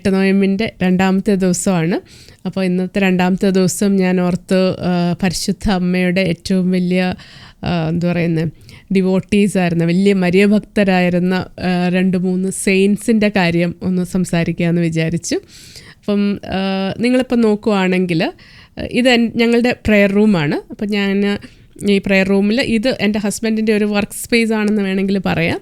എട്ട് നോയമ്പിന്റെ രണ്ടാമത്തെ ദിവസമാണ്. അപ്പോൾ ഇന്നത്തെ രണ്ടാമത്തെ ദിവസം ഞാൻ ഓർത്ത് പരിശുദ്ധ അമ്മയുടെ ഏറ്റവും വലിയ എന്താ പറയുന്നത് ഡിവോട്ടീസ് ആയിരുന്ന വലിയ മര്യഭക്തരായിരുന്ന രണ്ട് മൂന്ന് സെയിൻസിന്റെ കാര്യം ഒന്ന് സംസാരിക്കാമെന്ന് വിചാരിച്ചു. അപ്പം നിങ്ങളിപ്പോൾ നോക്കുവാണെങ്കിൽ ഇത് ഞങ്ങളുടെ പ്രെയർ റൂമാണ് അപ്പം ഞാൻ ഈ പ്രെയർ റൂമിൽ ഇത് എന്റെ ഹസ്ബൻഡിന്റെ ഒരു വർക്ക് സ്പേസ് ആണെന്ന് വേണമെങ്കിൽ പറയാം.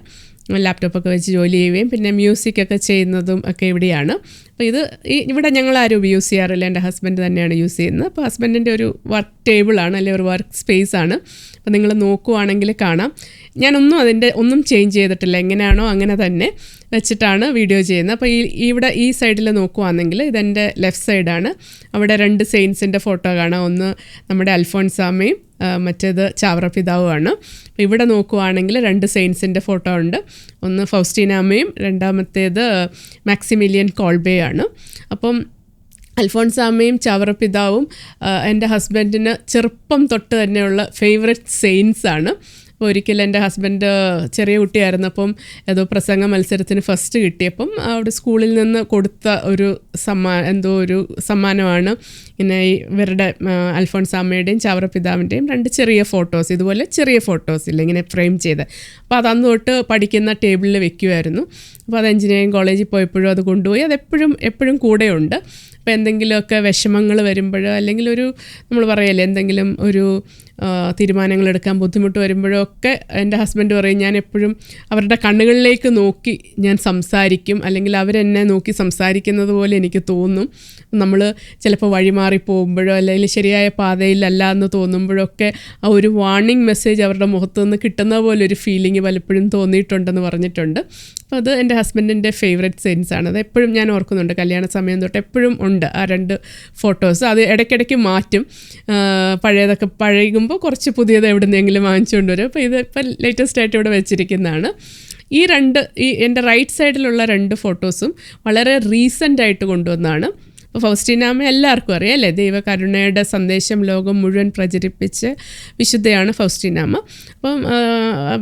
ലാപ്ടോപ്പൊക്കെ വെച്ച് ജോലി ചെയ്യുകയും പിന്നെ മ്യൂസിക് ഒക്കെ ചെയ്യുന്നതും ഒക്കെ ഇവിടെയാണ്. അപ്പോൾ ഇത് ഈ ഇവിടെ ഞങ്ങൾ ആരും യൂസ് ചെയ്യാറില്ല. എന്റെ ഹസ്ബൻഡ് തന്നെയാണ് യൂസ് ചെയ്യുന്നത്. അപ്പോൾ ഹസ്ബൻഡിന്റെ ഒരു വർക്ക് ടേബിളാണ് അല്ലെങ്കിൽ ഒരു വർക്ക് സ്പേസ് ആണ്. അപ്പോൾ നിങ്ങൾ നോക്കുവാണെങ്കിൽ കാണാം. ഞാനൊന്നും അതിന്റെ ഒന്നും ചേഞ്ച് ചെയ്തിട്ടില്ല. എങ്ങനെയാണോ അങ്ങനെ തന്നെ വെച്ചിട്ടാണ് വീഡിയോ ചെയ്യുന്നത്. അപ്പോൾ ഈ ഇവിടെ ഈ സൈഡിൽ നോക്കുവാണെങ്കിൽ ഇതെന്റെ ലെഫ്റ്റ് സൈഡാണ് അവിടെ രണ്ട് സെയിൻസിന്റെ ഫോട്ടോ കാണാം. ഒന്ന് നമ്മുടെ അൽഫോൺസാമയും മറ്റേത് ചാവറ പിതാവുമാണ്. ഇവിടെ നോക്കുവാണെങ്കിൽ രണ്ട് സെയിൻസിന്റെ ഫോട്ടോ ഉണ്ട്. ഒന്ന് ഫൗസ്റ്റീനാമയും രണ്ടാമത്തേത് മാക്സിമിലിയൻ കോൾബേ ആണ് അപ്പം അൽഫോൺസാമ്മയും ചവറ പിതാവും എന്റെ ഹസ്ബൻഡിന് ചെറുപ്പം തൊട്ട് തന്നെയുള്ള ഫേവററ്റ് സെയിൻസ് ഒരിക്കലും എന്റെ ഹസ്ബൻഡ് ചെറിയ കുട്ടിയായിരുന്നപ്പം ഏതോ പ്രസംഗ മത്സരത്തിന് ഫസ്റ്റ് കിട്ടിയപ്പം അവിടെ സ്കൂളിൽ നിന്ന് കൊടുത്ത ഒരു സമ്മാ എന്തോ ഒരു സമ്മാനമാണ്. ഇങ്ങനെ ഇവരുടെ അൽഫോൺസ് അൽഫോൺസാമ്മയുടെയും ചവറ പിതാവിന്റെയും രണ്ട് ചെറിയ ഫോട്ടോസ് ഇതുപോലെ ചെറിയ ഫോട്ടോസ് ഇല്ല ഇങ്ങനെ ഫ്രെയിം ചെയ്ത്. അപ്പോൾ അത് അന്ന് തൊട്ട് പഠിക്കുന്ന ടേബിളിൽ വെക്കുമായിരുന്നു അപ്പോൾ അത് എഞ്ചിനീയറിംഗ് കോളേജിൽ പോയപ്പോഴും അത് കൊണ്ടുപോയി. അതെപ്പോഴും എപ്പോഴും കൂടെയുണ്ട്. അപ്പോൾ എന്തെങ്കിലുമൊക്കെ വിഷമങ്ങൾ വരുമ്പോഴോ അല്ലെങ്കിൽ ഒരു നമ്മൾ പറയല്ലേ എന്തെങ്കിലും ഒരു എടുക്കാൻ ബുദ്ധിമുട്ട് വരുമ്പോഴൊക്കെ എന്റെ ഹസ്ബൻഡ് പറയും ഞാൻ എപ്പോഴും അവരുടെ കണ്ണുകളിലേക്ക് നോക്കി ഞാൻ സംസാരിക്കും. അല്ലെങ്കിൽ അവരെന്നെ നോക്കി സംസാരിക്കുന്നത് പോലെ എനിക്ക് തോന്നും. നമ്മൾ ചിലപ്പോൾ വഴിമാറി പോകുമ്പോഴോ അല്ലെങ്കിൽ ശരിയായ പാതയിലല്ല എന്ന് തോന്നുമ്പോഴൊക്കെ ആ ഒരു വാർണിംഗ് മെസ്സേജ് അവരുടെ മുഖത്ത് നിന്ന് കിട്ടുന്ന പോലെ ഒരു ഫീലിംഗ് പലപ്പോഴും തോന്നിയിട്ടുണ്ടെന്ന് പറഞ്ഞിട്ടുണ്ട്. അപ്പോൾ അത് എന്റെ ഹസ്ബൻഡിന്റെ ഫേവറേറ്റ് സെൻസ് ആണ്. അത് എപ്പോഴും ഞാൻ ഓർക്കുന്നുണ്ട്. കല്യാണ സമയം തൊട്ട് എപ്പോഴും ഉണ്ട് ആ രണ്ട് ഫോട്ടോസ് അത് ഇടയ്ക്കിടയ്ക്ക് മാറ്റും. പഴയതൊക്കെ പഴയതൊക്കെ പഴകുമ്പോൾ കുറച്ച് പുതിയത് എവിടുന്നെങ്കിലും വാങ്ങിച്ചുകൊണ്ട് വരും അപ്പോൾ ഇത് ഇപ്പം ലേറ്റസ്റ്റ് ആയിട്ട് ഇവിടെ വെച്ചിരിക്കുന്നതാണ്. ഈ രണ്ട് ഈ എന്റെ റൈറ്റ് സൈഡിലുള്ള രണ്ട് ഫോട്ടോസും വളരെ റീസെന്റ് ആയിട്ട് കൊണ്ടുവന്നതാണ്. അപ്പോൾ ഫൗസ്റ്റീനാമ എല്ലാവർക്കും അറിയാം അല്ലേ? ദൈവകരുണയുടെ സന്ദേശം ലോകം മുഴുവൻ പ്രചരിപ്പിച്ച് വിശുദ്ധയാണ് ഫൗസ്റ്റീനാമ അപ്പം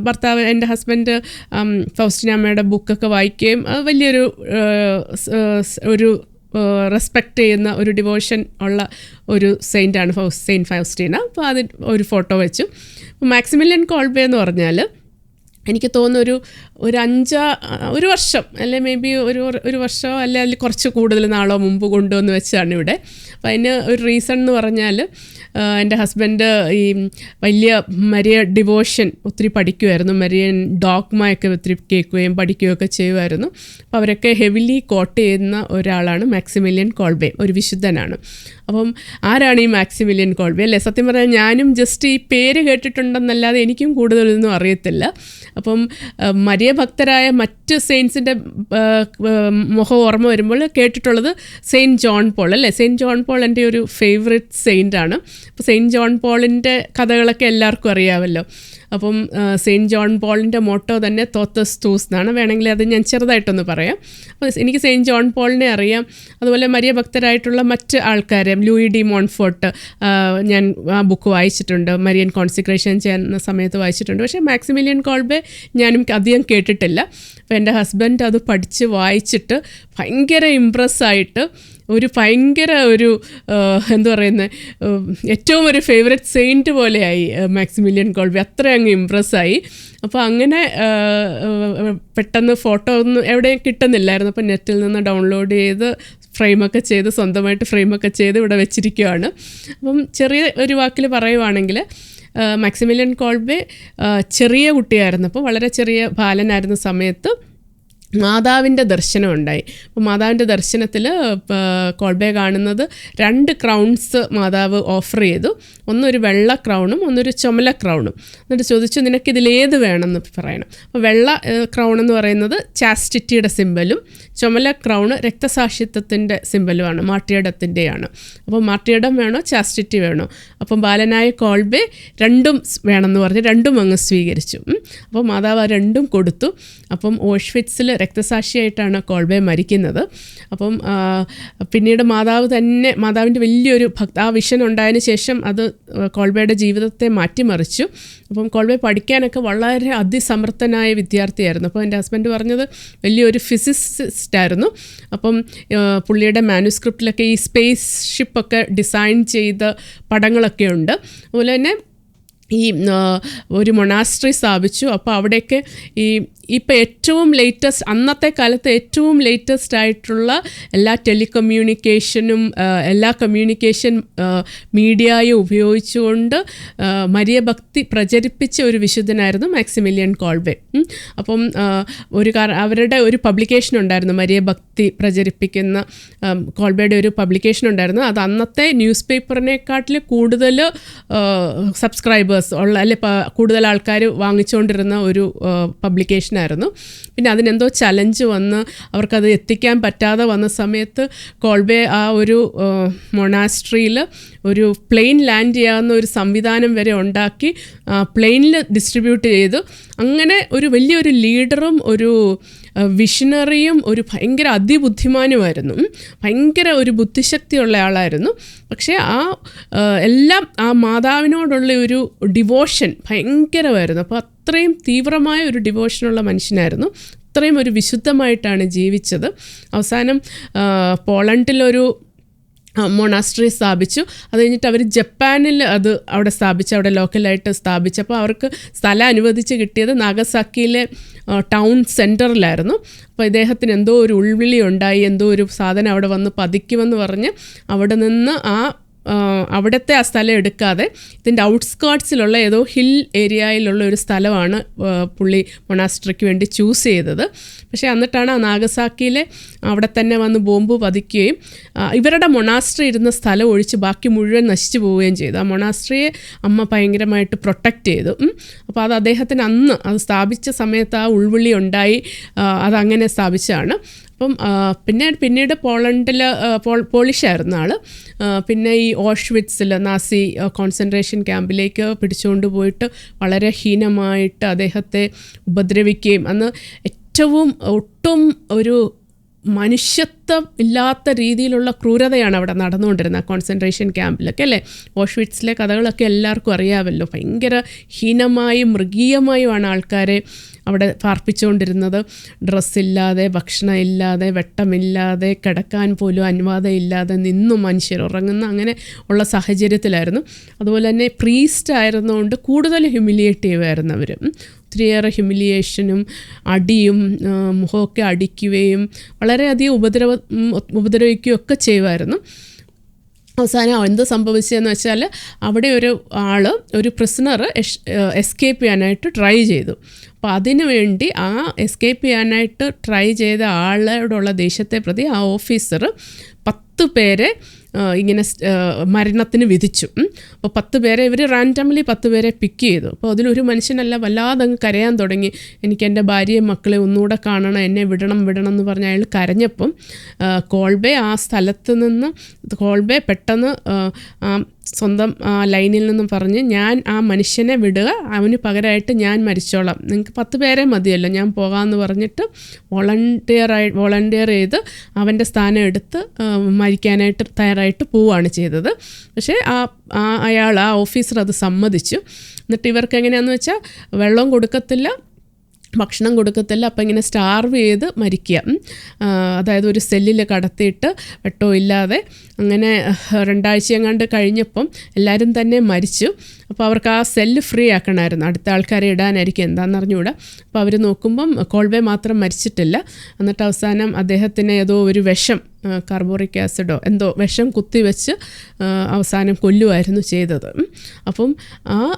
ഭർത്താവ് എന്റെ ഹസ്ബൻഡ് ഫൗസ്റ്റീനാമയുടെ ബുക്കൊക്കെ വായിക്കുകയും വലിയൊരു ഒരു റെസ്പെക്റ്റ് ചെയ്യുന്ന ഒരു ഡിവോഷൻ ഉള്ള ഒരു സെയിന്റാണ് ഫൗസ് സെയിന്റ് ഫൗസ്റ്റീന. അപ്പോൾ അതിൽ ഒരു ഫോട്ടോ വെച്ചു. മാക്സിമിലിയൻ കോൾബേ എന്ന് പറഞ്ഞാൽ എനിക്ക് തോന്നുന്നു ഒരു അഞ്ചോ ഒരു വർഷം അല്ലെ മേ ബി ഒരു ഒരു വർഷമോ അല്ലെ അതിൽ കുറച്ച് കൂടുതൽ നാളോ മുമ്പ് കൊണ്ടുവന്ന് വെച്ചാണ് ഇവിടെ. അപ്പോൾ അതിന് ഒരു റീസൺ എന്ന് പറഞ്ഞാൽ എന്റെ ഹസ്ബൻഡ് ഈ വലിയ മരിയ ഡിവോഷൻ ഒത്തിരി പഠിക്കുമായിരുന്നു മരിയൻ ഡോഗ്മയൊക്കെ ഒത്തിരി കേൾക്കുകയും പഠിക്കുകയൊക്കെ ചെയ്യുമായിരുന്നു അപ്പോൾ അവരൊക്കെ ഹെവിലി കോട്ട് ചെയ്യുന്ന ഒരാളാണ് മാക്സിമിലിയൻ കോൾബേ ഒരു വിശുദ്ധനാണ്. അപ്പം ആരാണ് ഈ മാക്സിമിലിയൻ കോൾബേ? അല്ലേ സത്യം പറഞ്ഞാൽ ഞാനും ജസ്റ്റ് ഈ പേര് കേട്ടിട്ടുണ്ടെന്നല്ലാതെ എനിക്കും കൂടുതലൊന്നും അറിയത്തില്ല. അപ്പം ആ, മരിയ ഭക്തരായ മറ്റ് സെയിൻസിന്റെ മുഖം ഓർമ്മ വരുമ്പോൾ കേട്ടിട്ടുള്ളത് സെയിന്റ് ജോൺ പോൾ അല്ലേ? സെയിന്റ് ജോൺ പോൾ എന്റെ ഒരു ഫേവറേറ്റ് സെയിന്റ് ആണ്. അപ്പോൾ സെയിന്റ് ജോൺ പോളിന്റെ കഥകളൊക്കെ എല്ലാവർക്കും അറിയാമല്ലോ. അപ്പം സെയിന്റ് ജോൺ പോളിന്റെ മോട്ടോ തന്നെ തോത്തസ് തൂസ് എന്നാണ്. വേണമെങ്കിൽ അത് ഞാൻ ചെറുതായിട്ടൊന്ന് പറയാം. അപ്പോൾ എനിക്ക് സെയിന്റ് ജോൺ പോളിനെ അറിയാം. അതുപോലെ മരിയ ഭക്തരായിട്ടുള്ള മറ്റ് ആൾക്കാരെ ലൂയി ഡി മോൺഫോർട്ട് ഞാൻ ആ ബുക്ക് വായിച്ചിട്ടുണ്ട്. മരിയൻ കോൺസിക്രേഷൻ ചെയ്യുന്ന സമയത്ത് വായിച്ചിട്ടുണ്ട്. പക്ഷേ മാക്സിമിലിയൻ കോൾബെ ഞാനും അധികം കേട്ടിട്ടില്ല. അപ്പോൾ എന്റെ ഹസ്ബൻഡ് അത് പഠിച്ച് വായിച്ചിട്ട് ഭയങ്കര ഇമ്പ്രസ് ആയിട്ട് ഒരു ഭയങ്കര ഒരു എന്താ പറയുന്നത് ഏറ്റവും ഒരു ഫേവററ്റ് സെയിന്റ് പോലെയായി മാക്സിമിലിയൻ കോൾബി അത്ര അങ്ങ് ഇമ്പ്രസ്സായി അപ്പോൾ അങ്ങനെ പെട്ടെന്ന് ഫോട്ടോ ഒന്നും എവിടെയും കിട്ടുന്നില്ലായിരുന്നു. അപ്പോൾ നെറ്റിൽ നിന്ന് ഡൗൺലോഡ് ചെയ്ത് ഫ്രെയിമൊക്കെ ചെയ്ത് സ്വന്തമായിട്ട് ഫ്രെയിമൊക്കെ ചെയ്ത് ഇവിടെ വെച്ചിരിക്കുകയാണ് അപ്പം ചെറിയ ഒരു വാക്കിൽ പറയുവാണെങ്കിൽ മാക്സിമിലിയൻ കോൾബെ ചെറിയ കുട്ടിയായിരുന്നു. അപ്പോൾ വളരെ ചെറിയ ബാലനായിരുന്ന സമയത്ത് മാതാവിന്റെ ദർശനം ഉണ്ടായി. അപ്പോൾ മാതാവിന്റെ ദർശനത്തിൽ കോൾബേ കാണുന്നത് രണ്ട് ക്രൗൺസ് മാതാവ് ഓഫർ ചെയ്തു. ഒന്നൊരു വെള്ള ക്രൗണും ഒന്നൊരു ചുമല ക്രൗണും എന്നിട്ട് ചോദിച്ചു നിനക്ക് ഇതിലേത് വേണമെന്ന് പറയണം? അപ്പോൾ വെള്ള ക്രൗൺ എന്ന് പറയുന്നത് ചാസ്റ്റിറ്റിയുടെ സിമ്പലും ചുമല ക്രൗണ് രക്തസാക്ഷിത്വത്തിന്റെ സിമ്പലുമാണ് മാർട്ടിയടത്തിന്റെയാണ്. അപ്പോൾ മാർട്ടിയടം വേണോ ചാസ്റ്റിറ്റി വേണോ? അപ്പം ബാലനായ കോൾബേ രണ്ടും വേണമെന്ന് പറഞ്ഞ് രണ്ടും അങ്ങ് സ്വീകരിച്ചു. അപ്പോൾ മാതാവ് രണ്ടും കൊടുത്തു. അപ്പം ഓഷ്വിറ്റ്സിൽ രക്തസാക്ഷിയായിട്ടാണ് കോൾബെ മരിക്കുന്നത്. അപ്പം പിന്നീട് മാതാവ് തന്നെ മാതാവിന്റെ വലിയൊരു ഭക്ത ആ വിഷൻ ഉണ്ടായതിന് ശേഷം അത് കോൾബയുടെ ജീവിതത്തെ മാറ്റിമറിച്ചു. അപ്പം കോൾബെ പഠിക്കാനൊക്കെ വളരെ അതിസമർത്ഥനായ വിദ്യാർത്ഥിയായിരുന്നു. അപ്പോൾ എന്റെ ഹസ്ബൻഡ് പറഞ്ഞത് വലിയൊരു ഫിസിസിസ്റ്റ് ആയിരുന്നു അപ്പം പുള്ളിയുടെ മാനുസ്ക്രിപ്റ്റിലൊക്കെ ഈ സ്പേസ് ഷിപ്പൊക്കെ ഡിസൈൻ ചെയ്ത പടങ്ങളൊക്കെ ഉണ്ട്. അതുപോലെ തന്നെ ഈ ഒരു മൊണാസ്ട്രി സ്ഥാപിച്ചു. അപ്പോൾ അവിടെയൊക്കെ ഈ ഇപ്പം ഏറ്റവും ലേറ്റസ്റ്റ് അന്നത്തെ കാലത്ത് ഏറ്റവും ലേറ്റസ്റ്റ് ആയിട്ടുള്ള എല്ലാ ടെലികമ്മ്യൂണിക്കേഷനും എല്ലാ കമ്മ്യൂണിക്കേഷൻ മീഡിയയും ഉപയോഗിച്ചുകൊണ്ട് ആ, മരിയ ഭക്തി പ്രചരിപ്പിച്ച ഒരു വിശുദ്ധനായിരുന്നു മാക്സിമിലിയൻ കോൾബെ അപ്പം ഒരു അവരുടെ ഒരു പബ്ലിക്കേഷൻ ഉണ്ടായിരുന്നു മരിയ ഭക്തി പ്രചരിപ്പിക്കുന്ന കോൾബേയുടെ ഒരു പബ്ലിക്കേഷൻ ഉണ്ടായിരുന്നു. അത് അന്നത്തെ ന്യൂസ് പേപ്പറിനെക്കാട്ടിൽ കൂടുതൽ സബ്സ്ക്രൈബേഴ്സ് ഉള്ള അല്ലെ കൂടുതൽ ആൾക്കാർ വാങ്ങിച്ചുകൊണ്ടിരുന്ന ഒരു പബ്ലിക്കേഷനായിരുന്നു പിന്നെ അതിനെന്തോ ചലഞ്ച് വന്ന് അവർക്കത് എത്തിക്കാൻ പറ്റാതെ വന്ന സമയത്ത് കോൾബേ ആ ഒരു മൊണാസ്ട്രിയിൽ ഒരു പ്ലെയിൻ ലാൻഡ് ചെയ്യാവുന്ന ഒരു സംവിധാനം വരെ ഉണ്ടാക്കി പ്ലെയിനിൽ ഡിസ്ട്രിബ്യൂട്ട് ചെയ്തു. അങ്ങനെ ഒരു വലിയൊരു ലീഡറും ഒരു വിഷണറിയും ഒരു ഭയങ്കര അതിബുദ്ധിമാനുമായിരുന്നു. ഭയങ്കര ഒരു ബുദ്ധിശക്തിയുള്ള ആളായിരുന്നു. പക്ഷേ ആ എല്ലാം ആ മാതാവിനോടുള്ള ഒരു ഡിവോഷൻ ഭയങ്കരമായിരുന്നു. അപ്പോൾ അത്രയും തീവ്രമായ ഒരു ഡിവോഷനുള്ള മനുഷ്യനായിരുന്നു. അത്രയും ഒരു വിശുദ്ധമായിട്ടാണ് ജീവിച്ചത്. അവസാനം പോളണ്ടിലൊരു മൊണാസ്ട്രി സ്ഥാപിച്ചു. അത് കഴിഞ്ഞിട്ട് അവർ ജപ്പാനിൽ അത് അവിടെ സ്ഥാപിച്ചു അവിടെ ലോക്കലായിട്ട് സ്ഥാപിച്ചപ്പോൾ അവർക്ക് സ്ഥലം അനുവദിച്ച് കിട്ടിയത് നാഗസാക്കിയിലെ ടൗൺ സെന്ററിലായിരുന്നു അപ്പോൾ ഇദ്ദേഹത്തിന് എന്തോ ഒരു ഉൾവിളി ഉണ്ടായി എന്തോ ഒരു സാധനം അവിടെ വന്ന് പതിക്കുമെന്ന് പറഞ്ഞ് അവിടെ നിന്ന് ആ, അവിടുത്തെ ആ സ്ഥലം എടുക്കാതെ ഇതിന്റെ ഔട്ട്സ്കേർട്സിലുള്ള ഏതോ ഹിൽ ഏരിയയിലുള്ള ഒരു സ്ഥലമാണ് പുള്ളി മൊണാസ്ട്രിക്ക് വേണ്ടി ചൂസ് ചെയ്തത്. പക്ഷേ എന്നിട്ടാണ് നാഗസാക്കിയിലെ അവിടെ തന്നെ വന്ന് ബോംബ് പതിക്കുകയും ഇവരുടെ മൊണാസ്ട്രി ഇരുന്ന സ്ഥലം ഒഴിച്ച് ബാക്കി മുഴുവൻ നശിച്ചു പോവുകയും ചെയ്തു. ആ മൊണാസ്ട്രിയെ അമ്മ ഭയങ്കരമായിട്ട് പ്രൊട്ടക്റ്റ് ചെയ്തു. അപ്പോൾ അത് അദ്ദേഹത്തിന് അന്ന് അത് സ്ഥാപിച്ച സമയത്ത് ആ ഉൾവിളി ഉണ്ടായി അതങ്ങനെ സ്ഥാപിച്ചതാണ്. അപ്പം പിന്നെ പിന്നീട് പോളണ്ടിൽ പോൾ പോളിഷായിരുന്ന ആൾ പിന്നെ ഈ ഓഷ്വിറ്റ്സിൽ നാസി കോൺസെൻട്രേഷൻ ക്യാമ്പിലേക്ക് പിടിച്ചുകൊണ്ട് പോയിട്ട് വളരെ ഹീനമായിട്ട് അദ്ദേഹത്തെ ഉപദ്രവിക്കുകയും അന്ന് ഏറ്റവും ഒട്ടും ഒരു മനുഷ്യത്വം ഇല്ലാത്ത രീതിയിലുള്ള ക്രൂരതയാണ് അവിടെ നടന്നുകൊണ്ടിരുന്നത്. കോൺസെൻട്രേഷൻ ക്യാമ്പിലൊക്കെ അല്ലേ? ഓഷ്വിറ്റ്സിലെ കഥകളൊക്കെ എല്ലാവർക്കും അറിയാമല്ലോ. ഭയങ്കര ഹീനമായും മൃഗീയമായുമാണ് ആൾക്കാരെ അവിടെ പാർപ്പിച്ചുകൊണ്ടിരുന്നത്. ഡ്രസ്സില്ലാതെ ഭക്ഷണം ഇല്ലാതെ വെട്ടമില്ലാതെ കിടക്കാൻ പോലും അനുവാദം ഇല്ലാതെ നിന്നും മനുഷ്യർ. ഉറങ്ങുന്ന അങ്ങനെ ഉള്ള സാഹചര്യത്തിലായിരുന്നു. അതുപോലെ തന്നെ പ്രീസ്റ്റ് ആയിരുന്നുകൊണ്ട് കൂടുതൽ ഹ്യൂമിലിയേറ്റ് ചെയ്യുമായിരുന്നു അവർ ഒത്തിരിയേറെ ഹ്യൂമിലിയേഷനും അടിയും മുഖമൊക്കെ അടിക്കുകയും വളരെയധികം ഉപദ്രവ ഉപദ്രവിക്കുകയും ഒക്കെ ചെയ്യുമായിരുന്നു. അവസാനം എന്ത് സംഭവിച്ചതെന്ന് വെച്ചാൽ അവിടെ ഒരു ആൾ ഒരു പ്രിസണർ എസ്കേപ്പ് ചെയ്യാനായിട്ട് ട്രൈ ചെയ്തു. അപ്പോൾ അതിനു വേണ്ടി ആ എസ്കേപ്പ് ചെയ്യാനായിട്ട് ട്രൈ ചെയ്ത ആളോടുള്ള ദേഷ്യത്തെ പ്രതി ആ ഓഫീസർ പത്ത് പേരെ ഇങ്ങനെ മരണത്തിന് വിധിച്ചു. അപ്പോൾ പത്ത് പേരെ ഇവർ റാൻഡംലി പത്ത് പേരെ പിക്ക് ചെയ്തു. അപ്പോൾ അതിലൊരു മനുഷ്യനല്ല വല്ലാതെ അങ്ങ് കരയാൻ തുടങ്ങി. എനിക്ക് എന്റെ ഭാര്യയും മക്കളെ ഒന്നുകൂടെ കാണണം എന്നെ വിടണം വിടണം എന്ന് പറഞ്ഞ് അയാൾ കരഞ്ഞപ്പം കോൾബേ ആ സ്ഥലത്ത് നിന്ന് കോൾബെ പെട്ടെന്ന് സ്വന്തം ലൈനിൽ നിന്നും പറഞ്ഞ് ഞാൻ ആ മനുഷ്യനെ വിടുക അവന് പകരമായിട്ട് ഞാൻ മരിച്ചോളാം. നിങ്ങൾക്ക് പത്ത് പേരെ മതിയല്ലോ ഞാൻ പോകാമെന്ന് പറഞ്ഞിട്ട് വോളണ്ടിയറായി വോളണ്ടിയർ ചെയ്ത് അവന്റെ സ്ഥാനം എടുത്ത് മരിക്കാനായിട്ട് തയ്യാറായിട്ട് പോവുകയാണ് ചെയ്തത്. പക്ഷേ ആ അയാൾ ആ ഓഫീസർ അത് സമ്മതിച്ചു. എന്നിട്ട് ഇവർക്ക് എങ്ങനെയാണെന്ന് വെച്ചാൽ വെള്ളം കൊടുക്കത്തില്ല ഭക്ഷണം കൊടുക്കത്തില്ല. അപ്പം ഇങ്ങനെ സ്റ്റാർവ് ചെയ്ത് മരിക്കുക. അതായത് ഒരു സെല്ലിൽ കടത്തിയിട്ട് വെട്ടോ ഇല്ലാതെ അങ്ങനെ രണ്ടാഴ്ച എങ്ങാണ്ട് കഴിഞ്ഞപ്പം എല്ലാവരും തന്നെ മരിച്ചു. അപ്പോൾ അവർക്ക് ആ സെല്ല് ഫ്രീ ആക്കണമായിരുന്നു. അടുത്ത ആൾക്കാരെ ഇടാനായിരിക്കും. എന്താണെന്ന് അറിഞ്ഞുകൂടാ? അപ്പോൾ അവർ നോക്കുമ്പം കോൾവേ മാത്രം മരിച്ചിട്ടില്ല. എന്നിട്ട് അവസാനം അദ്ദേഹത്തിന് ഏതോ ഒരു വിഷം കാർബോറിക് ആസിഡോ എന്തോ വിഷം കുത്തിവെച്ച് അവസാനം കൊല്ലുമായിരുന്നു ചെയ്തത്. അപ്പം ആ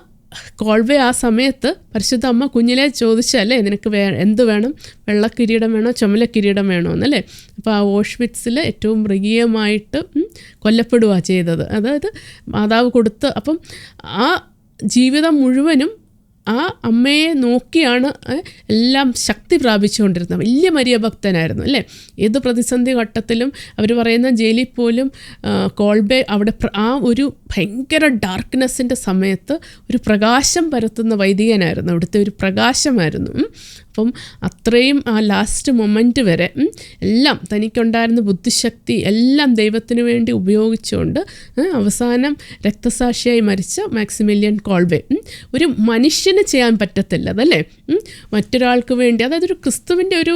കോൾവേ ആ സമയത്ത് പരിശുദ്ധ അമ്മ കുഞ്ഞിലെ ചോദിച്ചല്ലേ നിനക്ക് വേ എന്ത് വേണം? വെള്ളക്കിരീടം വേണോ? ചുമല കിരീടം വേണോ? എന്നല്ലേ? അപ്പോൾ ആ ഓഷ്വിറ്റ്സിൽ ഏറ്റവും മൃഗീയമായിട്ട് കൊല്ലപ്പെടുക ചെയ്തത്. അതായത് മാതാവ് കൊടുത്ത് അപ്പം ആ ജീവിതം മുഴുവനും ആ അമ്മയെ നോക്കിയാണ് എല്ലാം ശക്തി പ്രാപിച്ചുകൊണ്ടിരുന്നത്. വലിയ മരിയ ഭക്തനായിരുന്നു അല്ലേ? ഏത് പ്രതിസന്ധി ഘട്ടത്തിലും അവർ പറയുന്ന ജയിലിൽ പോലും കോൾബെ അവിടെ ആ ഒരു ഭയങ്കര ഡാർക്ക്നെസ്സിന്റെ സമയത്ത് ഒരു പ്രകാശം പരത്തുന്ന വൈദികനായിരുന്നു. അവിടുത്തെ ഒരു പ്രകാശമായിരുന്നു. അപ്പം അത്രയും ആ ലാസ്റ്റ് മൊമെന്റ് വരെ എല്ലാം തനിക്കുണ്ടായിരുന്ന ബുദ്ധിശക്തി എല്ലാം ദൈവത്തിന് വേണ്ടി ഉപയോഗിച്ചുകൊണ്ട് അവസാനം രക്തസാക്ഷിയായി മരിച്ച മാക്സിമിലിയൻ കോൾവേ ഒരു മനുഷ്യന് ചെയ്യാൻ പറ്റത്തില്ല അതല്ലേ മറ്റൊരാൾക്ക് വേണ്ടി അതായത് ഒരു ക്രിസ്തുവിന്റെ ഒരു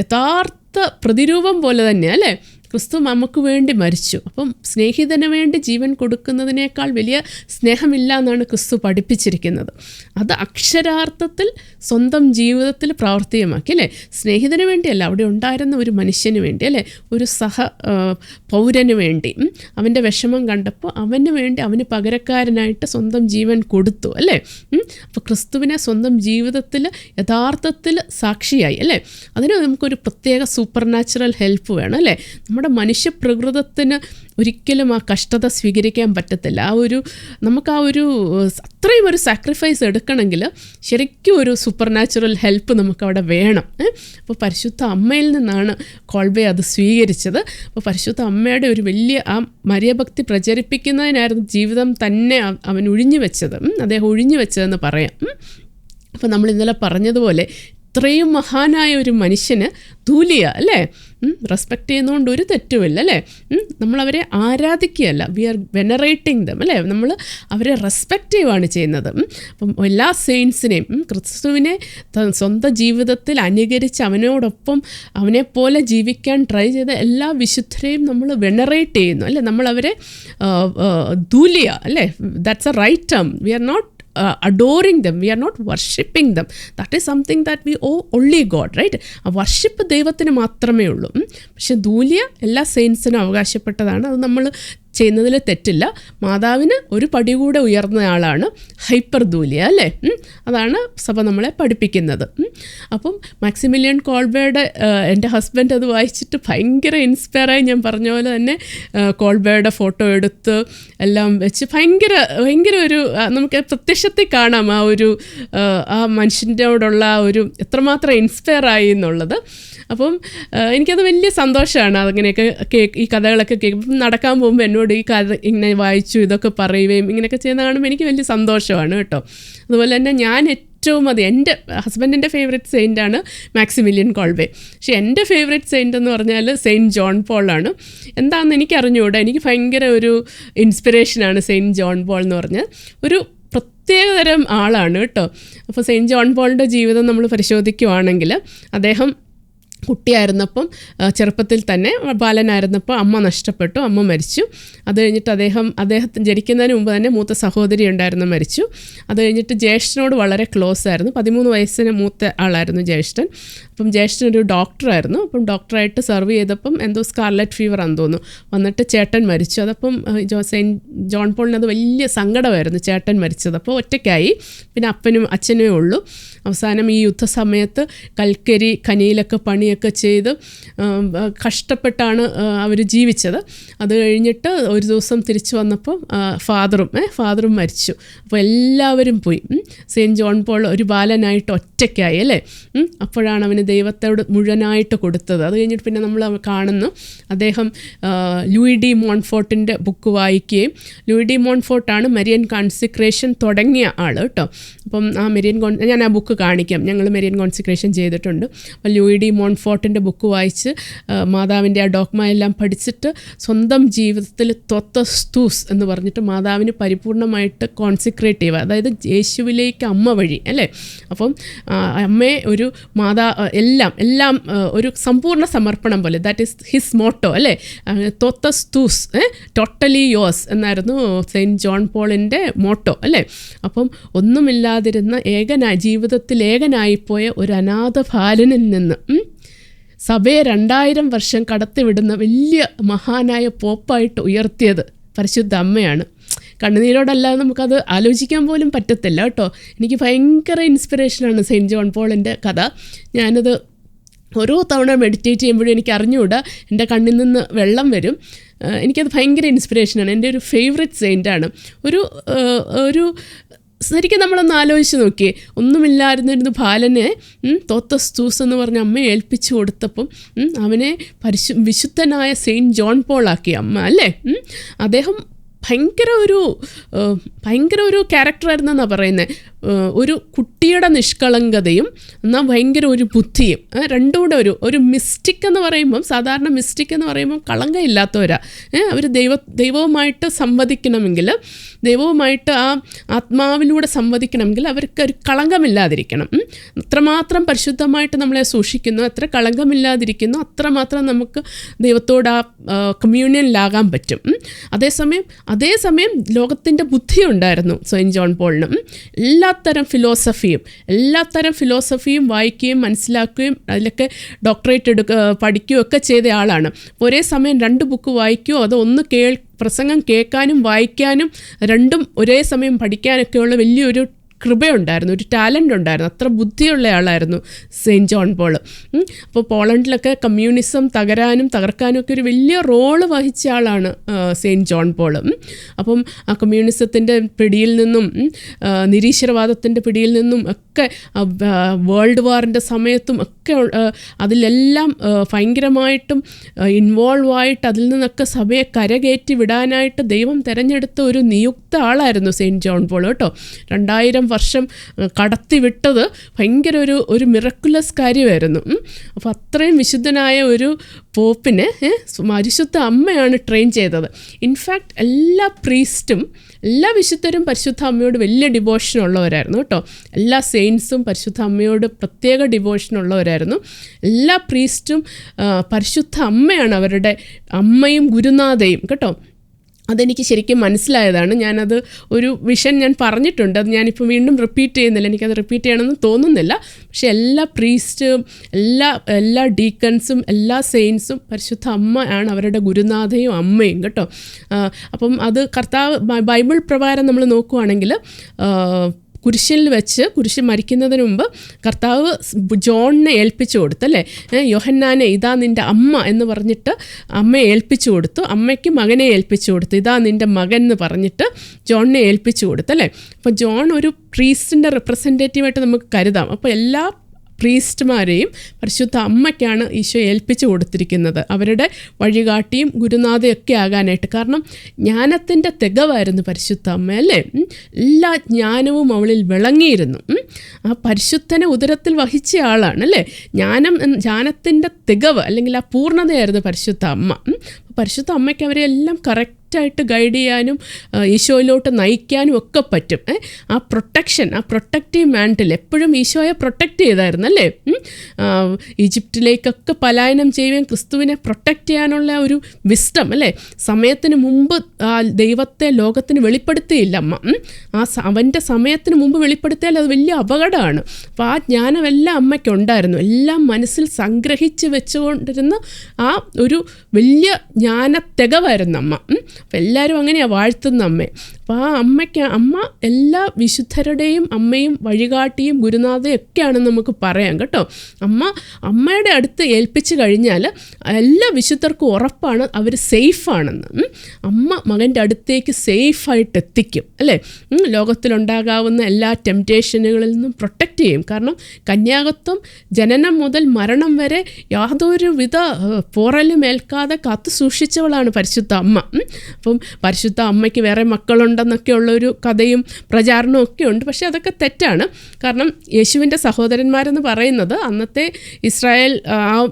യഥാർത്ഥ പ്രതിരൂപം പോലെ തന്നെ അല്ലേ? ക്രിസ്തു നമുക്ക് വേണ്ടി മരിച്ചു. അപ്പം സ്നേഹിതന് വേണ്ടി ജീവൻ കൊടുക്കുന്നതിനേക്കാൾ വലിയ സ്നേഹമില്ല എന്നാണ് ക്രിസ്തു പഠിപ്പിച്ചിരിക്കുന്നത്. അത് അക്ഷരാർത്ഥത്തിൽ സ്വന്തം ജീവിതത്തിൽ പ്രാവർത്തികമാക്കി അല്ലേ? സ്നേഹിതന് വേണ്ടിയല്ല അവിടെ ഉണ്ടായിരുന്ന ഒരു മനുഷ്യന് വേണ്ടി അല്ലേ? ഒരു സഹ പൗരന് വേണ്ടി. അവന്റെ വിഷമം കണ്ടപ്പോൾ അവന് വേണ്ടി അവന് പകരക്കാരനായിട്ട് സ്വന്തം ജീവൻ കൊടുത്തു അല്ലേ? അപ്പോൾ ക്രിസ്തുവിനെ സ്വന്തം ജീവിതത്തിൽ യഥാർത്ഥത്തിൽ സാക്ഷിയായി അല്ലേ? അതിന് നമുക്കൊരു പ്രത്യേക സൂപ്പർ നാച്ചുറൽ ഹെൽപ്പ് വേണം അല്ലേ? മനുഷ്യ പ്രകൃതത്തിന് ഒരിക്കലും ആ കഷ്ടത സ്വീകരിക്കാൻ പറ്റത്തില്ല. ആ ഒരു നമുക്ക് ആ ഒരു അത്രയും ഒരു സാക്രിഫൈസ് എടുക്കണമെങ്കിൽ ശരിക്കും ഒരു സൂപ്പർ നാച്ചുറൽ ഹെൽപ്പ് നമുക്ക് അവിടെ വേണം അപ്പോൾ പരിശുദ്ധ അമ്മയിൽ നിന്നാണ് കോൾബെ അത് സ്വീകരിച്ചത്. അപ്പോൾ പരിശുദ്ധ അമ്മയുടെ ഒരു വലിയ ആ മര്യഭക്തി പ്രചരിപ്പിക്കുന്നതിനായിരുന്നു ജീവിതം തന്നെ അവൻ ഒഴിഞ്ഞു വെച്ചത് അദ്ദേഹം ഒഴിഞ്ഞു വെച്ചതെന്ന് പറയാം അപ്പോൾ നമ്മൾ ഇന്നലെ പറഞ്ഞതുപോലെ ഇത്രയും മഹാനായ ഒരു മനുഷ്യന് ധൂലിയ അല്ലേ? റെസ്പെക്റ്റ് ചെയ്യുന്നതുകൊണ്ട് ഒരു തെറ്റുമില്ല അല്ലേ? നമ്മളവരെ ആരാധിക്കുകയല്ല. വി ആർ വെനറേറ്റിംഗ് ദം അല്ലേ? നമ്മൾ അവരെ റെസ്പെക്റ്റീവാണ് ചെയ്യുന്നത്. അപ്പം എല്ലാ സെയിൻസിനെയും ക്രിസ്തുവിനെ സ്വന്തം ജീവിതത്തിൽ അനുകരിച്ച് അവനോടൊപ്പം അവനെപ്പോലെ ജീവിക്കാൻ ട്രൈ ചെയ്ത എല്ലാ വിശുദ്ധരെയും നമ്മൾ വെനറേറ്റ് ചെയ്യുന്നു അല്ലേ? നമ്മളവരെ ധൂലിയ അല്ലേ? That's a right term we are not uh, adoring them we are not worshipping them that is something that we owe only god right ആ വർഷിപ്പ് ദൈവത്തിന് മാത്രമേ ഉള്ളൂ. പക്ഷെ ധൂല്യ എല്ലാ സെയിൻസിനും അവകാശപ്പെട്ടതാണ് അത് നമ്മൾ ചെയ്യുന്നതിൽ തെറ്റില്ല. മാതാവിന് ഒരു പടി കൂടെ ഉയർന്ന ആളാണ് ഹൈപ്പർ ദൂലിയ അല്ലേ അതാണ് സഭ നമ്മളെ പഠിപ്പിക്കുന്നത്. അപ്പം മാക്സിമിലിയൻ കോൾബയുടെ എന്റെ ഹസ്ബൻഡ് അത് വായിച്ചിട്ട് ഭയങ്കര ഇൻസ്പയറായി ഞാൻ പറഞ്ഞ പോലെ തന്നെ കോൾബയുടെ ഫോട്ടോ എടുത്ത് എല്ലാം വെച്ച് ഭയങ്കര ഭയങ്കര ഒരു നമുക്ക് പ്രത്യക്ഷത്തിൽ കാണാം ആ ഒരു ആ, മനുഷ്യന്റെ ഒരു എത്രമാത്രം ഇൻസ്പയർ ആയി എന്നുള്ളത്. അപ്പം എനിക്കത് വലിയ സന്തോഷമാണ് അതിങ്ങനെയൊക്കെ ഈ കഥകളൊക്കെ കേൾക്കും നടക്കാൻ പോകുമ്പോൾ എന്നോട് ഈ കഥ ഇങ്ങനെ വായിച്ചു ഇതൊക്കെ പറയുകയും ഇങ്ങനെയൊക്കെ ചെയ്യുന്ന കാണുമ്പോൾ എനിക്ക് വലിയ സന്തോഷമാണ് കേട്ടോ. അതുപോലെ തന്നെ ഞാൻ ഏറ്റവും അത് എന്റെ ഹസ്ബൻഡിന്റെ ഫേവറേറ്റ് സെയിന്റാണ് മാക്സിമിലിയൻ കോൾവേ. പക്ഷേ എന്റെ ഫേവറേറ്റ് സെയിന്റ് എന്ന് പറഞ്ഞാൽ സെയിന്റ് ജോൺ പോളാണ് എന്താണെന്ന് എനിക്ക് അറിഞ്ഞുകൂടാ എനിക്ക് ഭയങ്കര ഒരു ഇൻസ്പിറേഷനാണ് സെയിന്റ് ജോൺ പോൾ എന്ന് പറഞ്ഞാൽ ഒരു പ്രത്യേകതരം ആളാണ് കേട്ടോ. അപ്പോൾ സെയിന്റ് ജോൺ പോളിന്റെ ജീവിതം നമ്മൾ പരിശോധിക്കുവാണെങ്കിൽ അദ്ദേഹം കുട്ടിയായിരുന്നപ്പം ചെറുപ്പത്തിൽ തന്നെ ബാലനായിരുന്നപ്പോൾ അമ്മ നഷ്ടപ്പെട്ടു അമ്മ മരിച്ചു. അത് കഴിഞ്ഞിട്ട് അദ്ദേഹം അദ്ദേഹത്തിന് ജനിക്കുന്നതിന് മുമ്പ് തന്നെ മൂത്ത സഹോദരി ഉണ്ടായിരുന്നു മരിച്ചു. അത് കഴിഞ്ഞിട്ട് ജ്യേഷ്ഠനോട് വളരെ ക്ലോസ് ആയിരുന്നു. പതിമൂന്ന് വയസ്സിന് മൂത്ത ആളായിരുന്നു ജ്യേഷ്ഠൻ. അപ്പം ജ്യേഷ്ഠൻ ഒരു ഡോക്ടറായിരുന്നു. അപ്പം ഡോക്ടറായിട്ട് സെർവ് ചെയ്തപ്പം എന്തോ സ്കാർലറ്റ് ഫീവർ ആണെന്ന് തോന്നുന്നു. വന്നിട്ട് ചേട്ടൻ മരിച്ചു. അതപ്പം ജോ സെയിന്റ് ജോൺ പോളിന് അത് വലിയ സങ്കടമായിരുന്നു ചേട്ടൻ മരിച്ചത്. അപ്പോൾ ഒറ്റയ്ക്കായി. പിന്നെ അപ്പനും അച്ഛനേ ഉള്ളൂ. അവസാനം ഈ യുദ്ധസമയത്ത് കൽക്കരി ഖനിയിലൊക്കെ പണിയൊക്കെ ചെയ്ത് കഷ്ടപ്പെട്ടാണ് അവർ ജീവിച്ചത്. അത് കഴിഞ്ഞിട്ട് ഒരു ദിവസം തിരിച്ചു വന്നപ്പോൾ ഫാദറും ഫാദറും മരിച്ചു. അപ്പോൾ എല്ലാവരും പോയി. സെയിന്റ് ജോൺ പോൾ ഒരു ബാലനായിട്ട് ഒറ്റയ്ക്കായി അല്ലേ? അപ്പോഴാണ് അവന് ദൈവത്തോട് മുഴുവനായിട്ട് കൊടുത്തത്. അത് കഴിഞ്ഞിട്ട് പിന്നെ നമ്മൾ കാണുന്നു അദ്ദേഹം ലൂയി ഡി മോൺഫോർട്ടിന്റെ ബുക്ക് വായിക്കുകയും ലൂയി ഡി മോൺഫോർട്ടാണ് മെരിയൻ കോൺസിക്രേഷൻ തുടങ്ങിയ ആൾ കേട്ടോ. അപ്പം ആ മെരിയൻ കോൺ ഞാൻ ആ ബുക്ക് കാണിക്കാം. ഞങ്ങൾ മെരിയൻ കോൺസിക്രേഷൻ ചെയ്തിട്ടുണ്ട്. അപ്പം ലൂയി ഡി മോൺഫോർട്ടിന്റെ ബുക്ക് വായിച്ച് മാതാവിന്റെ ആ ഡോക്മ എല്ലാം പഠിച്ചിട്ട് സ്വന്തം ജീവിതത്തിൽ തൊത്തസ്തൂസ് എന്ന് പറഞ്ഞിട്ട് മാതാവിന് പരിപൂർണമായിട്ട് കോൺസിക്രേറ്റ് ചെയ്യുക അതായത് യേശുവിലേക്ക് അമ്മ വഴി അല്ലേ? അപ്പം അമ്മയെ ഒരു മാതാ എല്ലാം എല്ലാം ഒരു സമ്പൂർണ സമർപ്പണം പോലെ. ദാറ്റ് ഈസ് ഹിസ് മോട്ടോ അല്ലേ? തോത്തസ് തൂസ് ടോട്ടലി യോസ് എന്നായിരുന്നു സെയിന്റ് ജോൺ പോളിന്റെ മോട്ടോ അല്ലേ? അപ്പം ഒന്നുമില്ലാതിരുന്ന ഏകനായി ജീവിതത്തിൽ ഏകനായിപ്പോയ ഒരു അനാഥ ബാലനിൽ നിന്ന് സഭയെ രണ്ടായിരം വർഷം കടത്തിവിടുന്ന വലിയ മഹാനായ പോപ്പായിട്ട് ഉയർത്തിയത് പരിശുദ്ധ അമ്മയാണ്. കണ്ണുനീരോടല്ലാതെ നമുക്കത് ആലോചിക്കാൻ പോലും പറ്റത്തില്ല കേട്ടോ. എനിക്ക് ഭയങ്കര ഇൻസ്പിറേഷനാണ് സെയിന്റ് ജോൺ പോളിന്റെ കഥ. ഞാനത് ഓരോ തവണ മെഡിറ്റേറ്റ് ചെയ്യുമ്പോഴും എനിക്ക് അറിഞ്ഞുകൂടാ. എന്റെ കണ്ണിൽ നിന്ന് വെള്ളം വരും. എനിക്കത് ഭയങ്കര ഇൻസ്പിറേഷനാണ് എന്റെ ഒരു ഫേവറേറ്റ് സെയിന്റാണ് ഒരു ഒരു ശരിക്കും നമ്മളൊന്ന് ആലോചിച്ച് നോക്കിയേ. ഒന്നുമില്ലായിരുന്നിരുന്നു ബാലനെ തോത്ത തോത്തസ്തൂസ് എന്ന് പറഞ്ഞ അമ്മയെ ഏൽപ്പിച്ചു കൊടുത്തപ്പം അവനെ പരിശു വിശുദ്ധനായ സെയിന്റ് ജോൺ പോളാക്കി അമ്മ അല്ലേ? അദ്ദേഹം ഭയങ്കര ഒരു ഭയങ്കര ഒരു ക്യാരക്ടറായിരുന്നെന്നാണ് പറയുന്നത് ഏഹ്, ഒരു കുട്ടിയുടെ നിഷ്കളങ്കതയും എന്നാൽ ഭയങ്കര ഒരു ബുദ്ധിയും രണ്ടുകൂടെ രണ്ടും കൂടെ ഒരു ഒരു മിസ്റ്റിക് എന്ന് പറയുമ്പം സാധാരണ മിസ്റ്റിക് എന്ന് പറയുമ്പം കളങ്കമില്ലാത്തവരാ അവർ ദൈവ ദൈവവുമായിട്ട് സംവദിക്കണമെങ്കിൽ ദൈവവുമായിട്ട് ആ ആത്മാവിലൂടെ സംവദിക്കണമെങ്കിൽ അവർക്ക് ഒരു കളങ്കമില്ലാതിരിക്കണം. അത്രമാത്രം പരിശുദ്ധമായിട്ട് നമ്മളെ സൂക്ഷിക്കുന്നു അത്ര കളങ്കമില്ലാതിരിക്കുന്നു അത്രമാത്രം നമുക്ക് ദൈവത്തോട് ആ കമ്മ്യൂണിയനിലാകാൻ പറ്റും അതേസമയം അതേസമയം ലോകത്തിന്റെ ബുദ്ധിയുണ്ടായിരുന്നു സെയിന്റ് ജോൺ പോളിനും ഉം. എല്ലാത്തരം ഫിലോസഫിയും എല്ലാത്തരം ഫിലോസഫിയും വായിക്കുകയും മനസ്സിലാക്കുകയും അതിലൊക്കെ ഡോക്ടറേറ്റ് എടുക്കുക പഠിക്കുകയൊക്കെ ചെയ്ത ആളാണ്. ഒരേ സമയം രണ്ട് ബുക്ക് വായിക്കുകയോ അതോ ഒന്ന് കേൾ പ്രസംഗം കേൾക്കാനും വായിക്കാനും രണ്ടും ഒരേ സമയം പഠിക്കാനൊക്കെയുള്ള വലിയൊരു കൃപയുണ്ടായിരുന്നു ഒരു ടാലന്റ് ഉണ്ടായിരുന്നു അത്ര ബുദ്ധിയുള്ള ആളായിരുന്നു സെയിന്റ് ജോൺ പോൾ അപ്പോൾ പോളണ്ടിലൊക്കെ കമ്മ്യൂണിസം തകരാനും തകർക്കാനും ഒക്കെ ഒരു വലിയ റോൾ വഹിച്ച ആളാണ് സെയിന്റ് ജോൺ പോൾ അപ്പം ആ കമ്മ്യൂണിസത്തിന്റെ പിടിയിൽ നിന്നും നിരീശ്വരവാദത്തിന്റെ പിടിയിൽ നിന്നും ഒക്കെ വേൾഡ് വാറിന്റെ സമയത്തും ഒക്കെ അതിലെല്ലാം ഭയങ്കരമായിട്ടും ഇൻവോൾവ് ആയിട്ട് അതിൽ നിന്നൊക്കെ സഭയെ കരകയറ്റി വിടാനായിട്ട് ദൈവം തിരഞ്ഞെടുത്ത ഒരു നിയുക്ത ആളായിരുന്നു സെയിന്റ് ജോൺ പോൾ കേട്ടോ. രണ്ടായിരം വർഷം കടത്തിവിട്ടത് ഭയങ്കര ഒരു ഒരു മിറക്കുലസ് കാര്യമായിരുന്നു. അപ്പോൾ അത്രയും വിശുദ്ധനായ ഒരു പോപ്പിനെ മരിശുദ്ധ അമ്മയാണ് ട്രെയിൻ ചെയ്തത്. ഇൻഫാക്ട് എല്ലാ പ്രീസ്റ്റും എല്ലാ വിശുദ്ധരും പരിശുദ്ധ അമ്മയോട് വലിയ ഡിവോഷൻ ഉള്ളവരായിരുന്നു കേട്ടോ. എല്ലാ സെയിൻസും പരിശുദ്ധ അമ്മയോട് പ്രത്യേക ഡിവോഷൻ ഉള്ളവരായിരുന്നു. എല്ലാ പ്രീസ്റ്റും പരിശുദ്ധ അമ്മയാണ് അവരുടെ അമ്മയും ഗുരുനാഥയും കേട്ടോ. അതെനിക്ക് ശരിക്കും മനസ്സിലായതാണ്. ഞാനത് ഒരു വിഷൻ ഞാൻ പറഞ്ഞിട്ടുണ്ട്. അത് ഞാനിപ്പോൾ വീണ്ടും റിപ്പീറ്റ് ചെയ്യുന്നില്ല. എനിക്കത് റിപ്പീറ്റ് ചെയ്യണമെന്ന് തോന്നുന്നില്ല. പക്ഷേ എല്ലാ പ്രീസ്റ്റും എല്ലാ എല്ലാ ഡീക്കൺസും എല്ലാ സെയിൻസും പരിശുദ്ധ അമ്മയാണ് അവരുടെ ഗുരുനാഥയും അമ്മയും കേട്ടോ. അപ്പം അത് കർത്താവ് ബൈബിൾ പ്രകാരം നമ്മൾ നോക്കുവാണെങ്കിൽ കുരിശിൽ വെച്ച് കുരിശ് മരിക്കുന്നതിന് മുമ്പ് കർത്താവ് ജോണിനെ ഏൽപ്പിച്ചു കൊടുത്തു അല്ലേ? യോഹന്നാനെ ഇതാ നിന്റെ അമ്മ എന്ന് പറഞ്ഞിട്ട് അമ്മയെ ഏൽപ്പിച്ചു കൊടുത്തു. അമ്മയ്ക്ക് മകനെ ഏൽപ്പിച്ചു കൊടുത്തു. ഇതാ നിന്റെ മകൻ എന്ന് പറഞ്ഞിട്ട് ജോണിനെ ഏൽപ്പിച്ചു കൊടുത്തു അല്ലേ? അപ്പോൾ ജോൺ ഒരു പ്രീസ്റ്റിന്റെ റെപ്രസെന്റേറ്റീവായിട്ട് നമുക്ക് കരുതാം. അപ്പോൾ എല്ലാ പ്രീസ്റ്റുമാരെയും പരിശുദ്ധ അമ്മയ്ക്കാണ് ഈശോ ഏൽപ്പിച്ചു കൊടുത്തിരിക്കുന്നത്. അവരുടെ വഴികാട്ടിയും ഗുരുനാഥയൊക്കെ ആകാനായിട്ട്. കാരണം ജ്ഞാനത്തിന്റെ തികവായിരുന്നു പരിശുദ്ധ അമ്മ അല്ലേ. എല്ലാ ജ്ഞാനവും അവളിൽ വിളങ്ങിയിരുന്നു. ആ പരിശുദ്ധനെ ഉദരത്തിൽ വഹിച്ച ആളാണ് അല്ലേ? ജ്ഞാനം ജ്ഞാനത്തിന്റെ തികവ് അല്ലെങ്കിൽ ആ പൂർണതയായിരുന്നു പരിശുദ്ധ അമ്മ. പരിശുദ്ധ അമ്മയ്ക്ക് അവരെ എല്ലാം കറക്റ്റായിട്ട് ഗൈഡ് ചെയ്യാനും ഈശോയിലോട്ട് നയിക്കാനും ഒക്കെ പറ്റും. ആ പ്രൊട്ടക്ഷൻ ആ പ്രൊട്ടക്റ്റീവ് മാൻഡിൽ എപ്പോഴും ഈശോയെ പ്രൊട്ടക്റ്റ് ചെയ്തായിരുന്നു അല്ലേ? ഈജിപ്റ്റിലേക്കൊക്കെ പലായനം ചെയ്യുകയും ക്രിസ്തുവിനെ പ്രൊട്ടക്റ്റ് ചെയ്യാനുള്ള ഒരു വിസ്റ്റം അല്ലേ? സമയത്തിന് മുമ്പ് ആ ദൈവത്തെ ലോകത്തിന് വെളിപ്പെടുത്തിയില്ല അമ്മ. ആ അവന്റെ സമയത്തിന് മുമ്പ് വെളിപ്പെടുത്തിയാൽ അത് വലിയ അപകടമാണ്. അപ്പോൾ ആ ജ്ഞാനമെല്ലാം അമ്മയ്ക്കുണ്ടായിരുന്നു എല്ലാം മനസ്സിൽ സംഗ്രഹിച്ച് വെച്ചുകൊണ്ടിരുന്ന ആ ഒരു വലിയ ജ്ഞാനത്തെകവായിരുന്നു അമ്മ. ഉം. അപ്പോൾ എല്ലാവരും അങ്ങനെയാണ് വാഴ്ത്തുന്ന അമ്മയെ അപ്പോൾ ആ അമ്മയ്ക്ക് അമ്മ എല്ലാ വിശുദ്ധരുടെയും അമ്മയും വഴികാട്ടിയും ഗുരുനാഥയും ഒക്കെയാണെന്ന് നമുക്ക് പറയാം കേട്ടോ അമ്മ അമ്മയുടെ അടുത്ത് ഏൽപ്പിച്ചു കഴിഞ്ഞാൽ എല്ലാ വിശുദ്ധർക്കും ഉറപ്പാണ് അവർ സേഫാണെന്ന്. അമ്മ മകന്റെ അടുത്തേക്ക് സേഫായിട്ട് എത്തിക്കും അല്ലേ. ലോകത്തിലുണ്ടാകാവുന്ന എല്ലാ ടെംപ്റ്റേഷനുകളിൽ നിന്നും പ്രൊട്ടക്റ്റ് ചെയ്യും കാരണം കന്യാകത്വം ജനനം മുതൽ മരണം വരെ യാതൊരുവിധ പോറലും ഏൽക്കാതെ കാത്തു സൂക്ഷിച്ചവളാണ് പരിശുദ്ധ അമ്മ. അപ്പം പരിശുദ്ധ അമ്മയ്ക്ക് വേറെ മക്കളുണ്ടെന്നൊക്കെ ഉള്ളൊരു കഥയും പ്രചാരണവും ഒക്കെ ഉണ്ട്. പക്ഷേ അതൊക്കെ തെറ്റാണ്. കാരണം യേശുവിന്റെ സഹോദരന്മാരെന്ന് പറയുന്നത് അന്നത്തെ ഇസ്രായേൽ ആ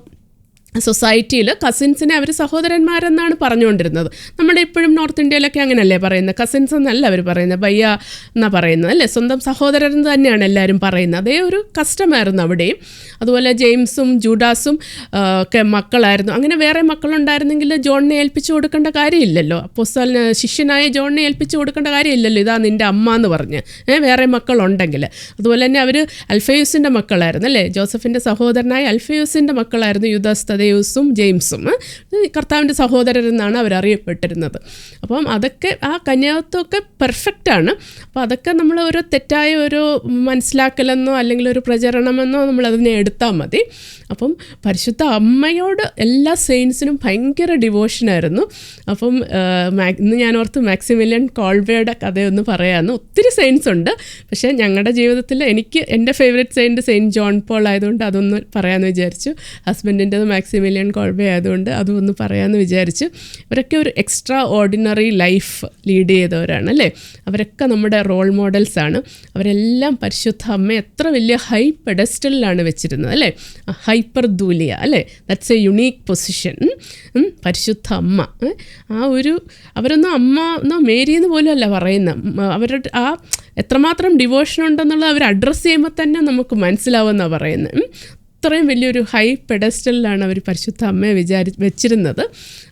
സൊസൈറ്റിയിൽ കസിൻസിനെ അവർ സഹോദരന്മാരെന്നാണ് പറഞ്ഞുകൊണ്ടിരുന്നത്. നമ്മുടെ ഇപ്പോഴും നോർത്ത് ഇന്ത്യയിലൊക്കെ അങ്ങനെയല്ലേ പറയുന്നത്? കസിൻസ് എന്നല്ല അവർ പറയുന്നത്. ബയ്യ എന്നാണ് പറയുന്നത് അല്ലേ? സ്വന്തം സഹോദരൻ തന്നെയാണ് എല്ലാവരും പറയുന്നത്. അതേ ഒരു കസ്റ്റമായിരുന്നു അവിടെയും. അതുപോലെ ജെയിംസും ജൂഡാസും ഒക്കെ മക്കളായിരുന്നു. അങ്ങനെ വേറെ മക്കളുണ്ടായിരുന്നെങ്കിൽ ജോണിനെ ഏൽപ്പിച്ചു കൊടുക്കേണ്ട കാര്യമില്ലല്ലോ. പുസ്തക ശിഷ്യനായ ജോണിനെ ഏൽപ്പിച്ചു കൊടുക്കേണ്ട കാര്യമില്ലല്ലോ. ഇതാ നിന്റെ അമ്മ എന്ന് പറഞ്ഞ്. വേറെ മക്കളുണ്ടെങ്കിൽ. അതുപോലെ തന്നെ അവർ അൽഫയൂസിന്റെ മക്കളായിരുന്നു അല്ലേ? ജോസഫിന്റെ സഹോദരനായ അൽഫയൂസിന്റെ മക്കളായിരുന്നു യുദാസ് തദേയൂസും ജെയിംസും. കർത്താവിന്റെ സഹോദരരെന്നാണ് അവരറിയപ്പെട്ടിരുന്നത് അപ്പം അതൊക്കെ ആ കന്യാത്വമൊക്കെ പെർഫെക്റ്റാണ് അപ്പോൾ അതൊക്കെ നമ്മൾ ഒരു തെറ്റായ ഒരു മനസ്സിലാക്കലെന്നോ അല്ലെങ്കിൽ ഒരു പ്രചരണമെന്നോ നമ്മൾ അതിനെ എടുത്താൽ മതി. അപ്പം പരിശുദ്ധ അമ്മയോട് എല്ലാ സെയിൻസിനും ഭയങ്കര ഡിവോഷനായിരുന്നു അപ്പം ഇന്ന് ഞാൻ ഓർത്ത് മാക്സിമിലിയൻ കോൾവേയുടെ കഥയൊന്ന് പറയാമെന്ന് ഒത്തിരി സെയിൻസ് ഉണ്ട്. പക്ഷേ ഞങ്ങളുടെ ജീവിതത്തിൽ എനിക്ക് എന്റെ favourite saint saint John Paul ആയതുകൊണ്ട് അതൊന്ന് പറയാമെന്ന് വിചാരിച്ചു. ഹസ്ബൻഡിന്റെത് മാക്സിമം മാക്സിമിലിയൻ കോൾബെ ആയതുകൊണ്ട് അതും ഒന്ന് പറയാമെന്ന് വിചാരിച്ച് ഇവരൊക്കെ ഒരു എക്സ്ട്രാ ഓർഡിനറി ലൈഫ് ലീഡ് ചെയ്തവരാണ് അല്ലേ? അവരൊക്കെ നമ്മുടെ റോൾ മോഡൽസ് ആണ്. അവരെല്ലാം പരിശുദ്ധ അമ്മ എത്ര വലിയ ഹൈ പെഡസ്റ്റലിലാണ് വെച്ചിരുന്നത് അല്ലേ? ഹൈപ്പർ ദൂലിയ അല്ലേ? ദാറ്റ്സ് എ യുണീക്ക് പൊസിഷൻ പരിശുദ്ധ അമ്മ. ആ ഒരു അവരൊന്നും അമ്മ എന്നോ മേരി എന്ന് പോലും അല്ല പറയുന്ന അവരുടെ ആ എത്രമാത്രം ഡിവോഷൻ ഉണ്ടെന്നുള്ളത് അവർ അഡ്രസ്സ് ചെയ്യുമ്പോൾ തന്നെ നമുക്ക് മനസ്സിലാവുമെന്നാണ് പറയുന്നത്. അത്രയും വലിയൊരു ഹൈ പെഡസ്റ്റലിലാണ് അവർ പരിശുദ്ധ അമ്മയെ വിചാരി വെച്ചിരുന്നത്.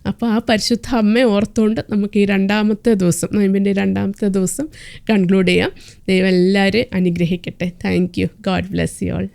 അപ്പോൾ ആ പരിശുദ്ധ അമ്മയെ ഓർത്തുകൊണ്ട് നമുക്ക് ഈ രണ്ടാമത്തെ ദിവസം നോയമ്പിന്റെ രണ്ടാമത്തെ ദിവസം കൺക്ലൂഡ് ചെയ്യാം. ദൈവം എല്ലാവരെയും അനുഗ്രഹിക്കട്ടെ. Thank you God bless you all